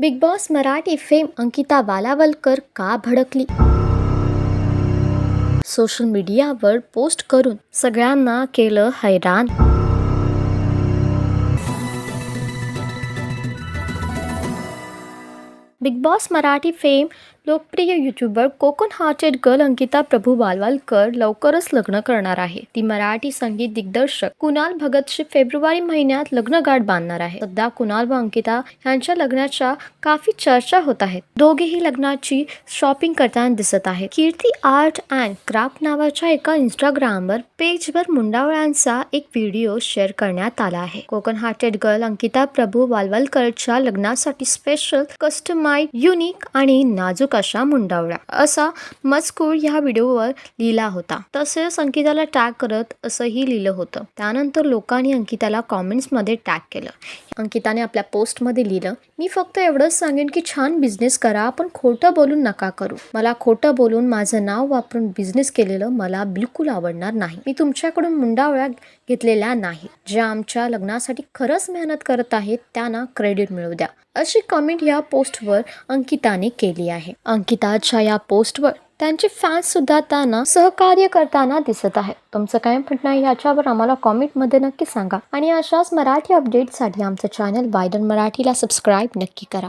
Bigg Boss Marathi fame Ankita Walawalkar का भडकली? Social मीडियावर पोस्ट करून सगळ्यांना केलं हैराण. बिग बॉस मराठी फेम लोकप्रिय YouTuber Konkan hearted girl Ankita Prabhu Walawalkar लवकरच लग्न करणार आहे. ती मराठी संगीत दिग्दर्शक कुणाल भगतशी फेब्रुवारी महिन्यात लग्नगाठ बांधणार आहे. सध्या कुणाल व अंकिता यांच्या लग्नाच्या काफी चर्चा होत आहेत. दोघेही लग्नाची शॉपिंग करताना दिसत आहेत. कीर्ती आर्ट अँड क्राफ्ट नावाच्या एका इंस्टाग्रामवर पेजवर मुंडावळ्यांचा एक व्हिडिओ शेअर करण्यात आला आहे. कोकण हार्टेड गर्ल अंकिता प्रभू वालवालकरच्या लग्नासाठी स्पेशल कस्टमाइज युनिक आणि नाजूक कशा मुंडावळ्या असा मजकूर या व्हिडिओवर लिहिला होता. तसेच अंकिताला टॅग करत असंही लिहिलं होतं. त्यानंतर लोकांनी अंकिताला कॉमेंट्समध्ये टॅग केलं. अंकिताने आपल्या पोस्टमध्ये लिहिलं मी फक्त एवढंच सांगेन की छान बिझनेस करा पण खोटं बोलून नका करू. मला खोटं बोलून माझं नाव वापरून बिझनेस केलेलं मला बिलकुल आवडणार नाही. मी तुमच्याकडून मुंडावळ्या घेतलेल्या नाही. ज्या आमच्या लग्नासाठी खरंच मेहनत करत आहेत त्यांना क्रेडिट मिळू द्या. अशी कमेंट या पोस्टवर अंकिताने केली आहे. अंकिताच्या या पोस्टवर त्यांचे फॅन्स सुद्धा त्यांना सहकार्य करताना दिसत आहे तुमचं काय म्हणणं आहे याच्यावर आम्हाला कॉमेंटमध्ये नक्की सांगा. आणि अशाच मराठी अपडेटसाठी आमचं चॅनल बायडन मराठीला सबस्क्राईब नक्की करा.